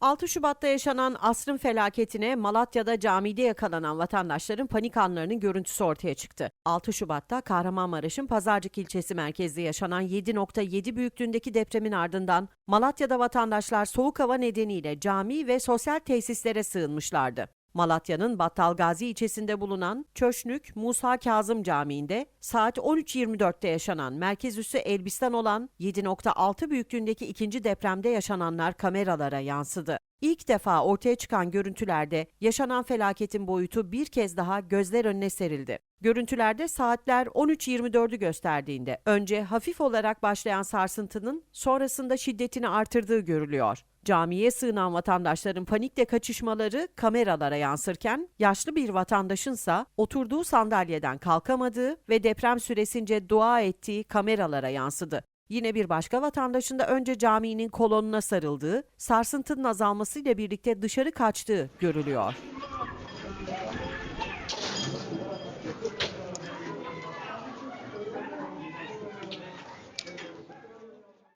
6 Şubat'ta yaşanan asrın felaketine Malatya'da camide yakalanan vatandaşların panik anlarının görüntüsü ortaya çıktı. 6 Şubat'ta Kahramanmaraş'ın Pazarcık ilçesi merkezde yaşanan 7.7 büyüklüğündeki depremin ardından Malatya'da vatandaşlar soğuk hava nedeniyle cami ve sosyal tesislere sığınmışlardı. Malatya'nın Battalgazi ilçesinde bulunan Çöşnük Musa Kazım Camii'nde saat 13.24'te yaşanan merkez üssü Elbistan olan 7.6 büyüklüğündeki ikinci depremde yaşananlar kameralara yansıdı. İlk defa ortaya çıkan görüntülerde yaşanan felaketin boyutu bir kez daha gözler önüne serildi. Görüntülerde saatler 13.24'ü gösterdiğinde önce hafif olarak başlayan sarsıntının sonrasında şiddetini artırdığı görülüyor. Camiye sığınan vatandaşların panikle kaçışmaları kameralara yansırken yaşlı bir vatandaşınsa oturduğu sandalyeden kalkamadığı ve deprem süresince dua ettiği kameralara yansıdı. Yine bir başka vatandaşın da önce caminin kolonuna sarıldığı, sarsıntının azalmasıyla birlikte dışarı kaçtığı görülüyor.